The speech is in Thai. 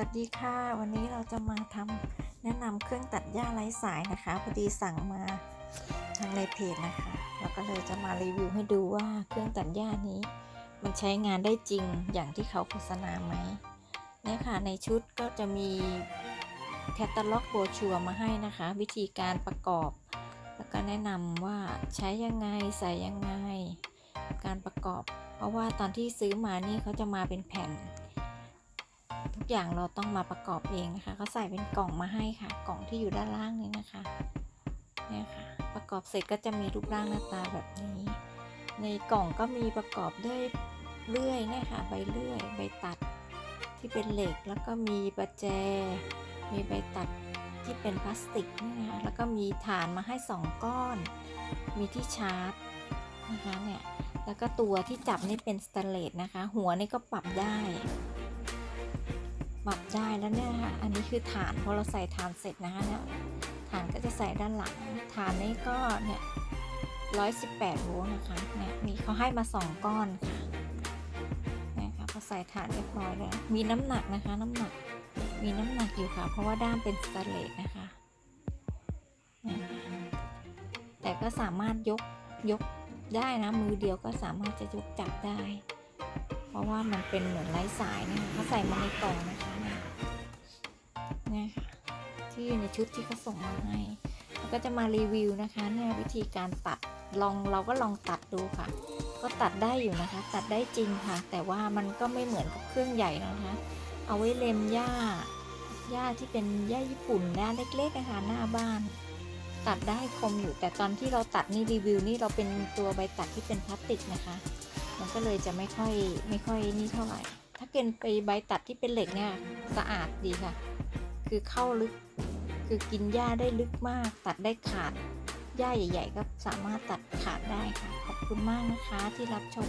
วัสดีค่ะ วันนี้เราจะมาทำแนะนำเครื่องตัดหญ้าไร้สายนะคะ พอดีสั่งมาทางในเพจนะคะแล้วก็เลยจะมารีวิวให้ดูว่าเครื่องตัดหญ้านี้ มันใช้งานได้จริงอย่างที่เขาโฆษณาไหมเนี่ยค่ะในชุดก็จะมีแคตตาล็อกโบชัวมาให้นะคะ วิธีการประกอบ แล้วก็แนะนำว่าใช้ยังไงใส่ยังไง การประกอบ เพราะว่าตอนที่ซื้อมานี่เขาจะมาเป็นแผ่น ทุกอย่างเราต้องมาประกอบเองนะคะเขาใส่เป็นกล่องมาให้ค่ะ กล่องที่อยู่ด้านล่างนี้นะคะเนี่ยค่ะ ประกอบเสร็จก็จะมีรูปร่างหน้าตาแบบนี้ ในกล่องก็มีประกอบด้วยเลื่อยนี่ยค่ะใบเลื่อย ใบตัดที่เป็นเหล็ก แล้วก็มีประแจ มีใบตัดที่เป็นพลาสติกนี่นะคะแล้วก็มีฐานมาให้สองก้อน มีที่ชาร์จนะคะเนี่ย แล้วก็ตัวที่จับนี่เป็นสแตนเลสนะคะ หัวนี่ก็ปรับได้ ปรับได้แล้วเนี่ยค่ะอันนี้คือฐานพอเราใส่ฐานเสร็จนะคะเนี่ยฐานก็จะใส่ด้านหลัง ฐานนี้ก็เนี่ยร้อยสิบแปดโวลต์นะคะเนี่ยมีเขาให้มาสองก้อนค่ะนี่ยค่ะพอใส่ฐานเรียบร้อยแล้ว มีน้ำหนักนะคะน้ำหนักมีน้ำหนักอยู่ค่ะ เพราะว่าด้ามเป็นสแตเลสนะคะเนี่ยค่ะแต่ก็สามารถยกยกได้นะ มือเดียวก็สามารถจะยกจับได้ เพราะว่ามันเป็นเหมือนไร้สายนะคะเขาใส่มาในกล่องนะคะ เนี่ยเนี่ยค่ะที่อยู่ในชุดที่เขาส่งมาให้แล้วก็จะมารีวิวนะคะเนี่ยวิธีการตัดลองเราก็ลองตัดดูค่ะ ก็ตัดได้อยู่นะคะ ตัดได้จริงค่ะ แต่ว่ามันก็ไม่เหมือนกับเครื่องใหญ่นะคะ เอาไว้เล็มหญ้าหญ้าที่เป็นหญ้าญี่ปุ่นหน้าเล็กๆนะคะหน้าบ้าน ตัดได้คมอยู่ แต่ตอนที่เราตัดนี่รีวิวนี่เราเป็นตัวใบตัดที่เป็นพลาสติกนะคะ มันก็เลยจะไม่ค่อยไม่ค่อยนี่เท่าไหร่ ถ้าเกินไปใบตัดที่เป็นเหล็กเนี่ยสะอาดดีค่ะ คือเข้าลึก คือกินหญ้าได้ลึกมาก ตัดได้ขาดหญ้าใหญ่ ๆ ก็สามารถตัดขาดได้ค่ะ ขอบคุณมากนะคะที่รับชม